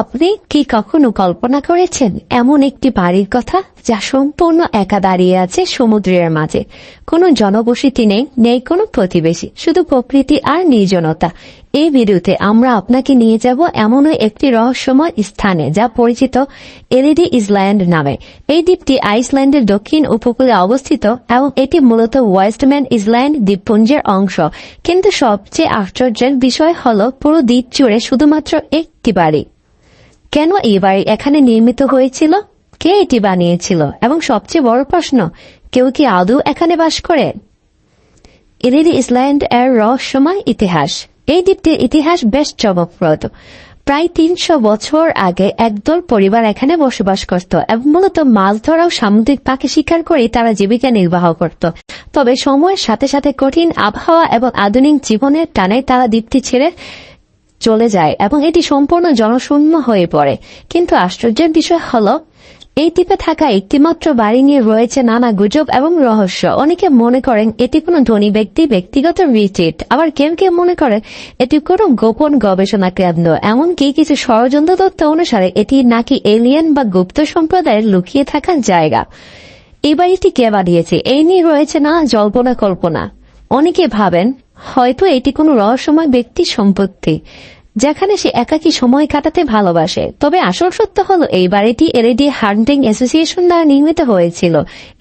আপনি কি কখনো কল্পনা করেছেন এমন একটি বাড়ির কথা যা সম্পূর্ণ একা দাঁড়িয়ে আছে সমুদ্রের মাঝে? কোনো জনবসতি নেই নেই কোনো প্রতিবেশী, শুধু প্রকৃতি আর নির্জনতা। এই ভিডিওতে আমরা আপনাকে নিয়ে যাব এমনই একটি রহস্যময় স্থানে যা পরিচিত এলইডি ইসল্যান্ড নামে। এই দ্বীপটি আইসল্যান্ডের দক্ষিণ উপকূলে অবস্থিত এবং এটি মূলত ওয়েস্টম্যান ইসল্যান্ড দ্বীপপুঞ্জের অংশ। কিন্তু সবচেয়ে আশ্চর্যের বিষয় হল পুরো দ্বীপ জুড়ে শুধুমাত্র একটি বাড়ি। কেন এই বাড়ি এখানে নির্মিত হয়েছিল? কে এটি বানিয়েছিল? এবং সবচেয়ে বড় প্রশ্ন, কেউ কি আদৌ এখানে বাস করে? এলিডি ইসল্যান্ড এর রহস্যময় ইতিহাস। এই দ্বীপটির ইতিহাস বেশ চমকপ্রদ। প্রায় তিনশো বছর আগে একদল পরিবার এখানে বসবাস করত এবং মূলত মাছ ধরা ও সামুদ্রিক পাখি শিকার করে তারা জীবিকা নির্বাহ করত। তবে সময়ের সাথে সাথে কঠিন আবহাওয়া এবং আধুনিক জীবনের টানে তারা দ্বীপটি ছেড়ে চলে যায় এবং এটি সম্পূর্ণ জনশূন্য হয়ে পড়ে। কিন্তু আশ্চর্যের বিষয় হল, এই দ্বীপে থাকা একটিমাত্র বাড়ি নিয়ে রয়েছে নানা গুজব এবং রহস্য। অনেকে মনে করেন এটি কোনো ধনী ব্যক্তি, ব্যক্তিগত রিট্রিট। আবার কেউ কেউ মনে করেন এটি কোনো গোপন গবেষণা কেন্দ্র এমনকি কিছু ষড়যন্ত্র তত্ত্ব অনুসারে এটি নাকি এলিয়েন বা গুপ্ত সম্প্রদায়ের লুকিয়ে থাকার জায়গা। এই বাড়িটি কে বানিয়েছে? এই নিয়ে রয়েছে না জল্পনা কল্পনা। অনেকে ভাবেন হয়তো এটি কোনো রহস্যময় ব্যক্তির সম্পত্তি, যেখানে সে একাকী সময় কাটাতে ভালোবাসে। তবে আসল সত্য হল, এই বাড়িটি এলইডি হান্টিং অ্যাসোসিয়েশন দ্বারা নির্মিত হয়েছিল।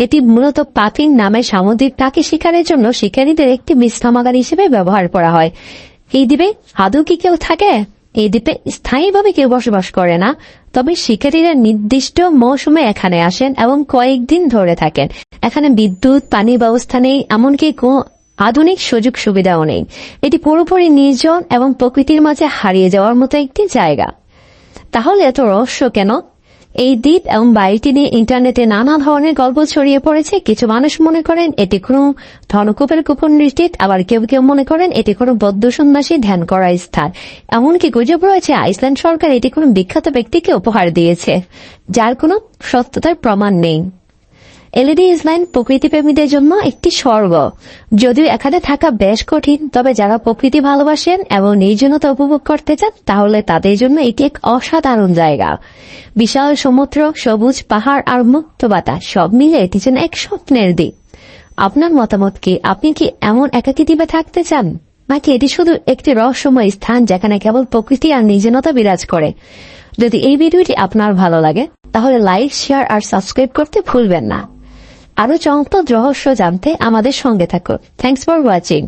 এটি মূলত পাফিং নামে সামুদ্রিক টাকি শিকারের জন্য শিকারীদের একটি বিশ্রামাগার হিসেবে ব্যবহার করা হয়। এই দ্বীপে আদৌ কি কেউ থাকে? এই দ্বীপে স্থায়ীভাবে কেউ বসবাস করে না, তবে শিকারীরা নির্দিষ্ট মৌসুমে এখানে আসেন এবং কয়েকদিন ধরে থাকেন। এখানে বিদ্যুৎ, পানির ব্যবস্থা নেই, এমনকি আধুনিক সুযোগ সুবিধাও নেই। এটি পুরোপুরি নির্জন এবং প্রকৃতির মাঝে হারিয়ে যাওয়ার মতো একটি জায়গা। তাহলে এত রহস্য কেন? এই দ্বীপ এবং বাড়িটি নিয়ে ইন্টারনেটে নানা ধরনের গল্প ছড়িয়ে পড়েছে। কিছু মানুষ মনে করেন এটি কোনো ধনকূপের কুপন রিট্রিট আবার কেউ কেউ মনে করেন এটি কোনো বদ্ধসন্ন্যাসী ধ্যান করার স্থান। এমনকি গুজব রয়েছে, আইসল্যান্ড সরকার এটি কোনো বিখ্যাত ব্যক্তিকে উপহার দিয়েছে, যার কোনো সত্যতার প্রমাণ নেই। এলইডি ইসল্যান্ড প্রকৃতিপ্রেমীদের জন্য একটি স্বর্গ। যদিও এখানে থাকা বেশ কঠিন, তবে যারা প্রকৃতি ভালোবাসেন এবং নির্জনতা উপভোগ করতে চান, তাহলে তাদের জন্য এটি এক অসাধারণ জায়গা। বিশাল সমুদ্র, সবুজ পাহাড় আর মুক্ত বাতাস, সব মিলে এটি যেন এক স্বপ্নের দিক আপনার মতামত কি? আপনি কি এমন একাকী দ্বীপে থাকতে চান? নাকি এটি শুধু একটি রহস্যময় স্থান যেখানে কেবল প্রকৃতি আর নির্জনতা বিরাজ করে? যদি এই ভিডিওটি আপনার ভালো লাগে, তাহলে লাইক, শেয়ার আর সাবস্ক্রাইব করতে ভুলবেন না। আরও চমকপ্রদ রহস্য জানতে আমাদের সঙ্গে থাকো থ্যাংকস ফর ওয়াচিং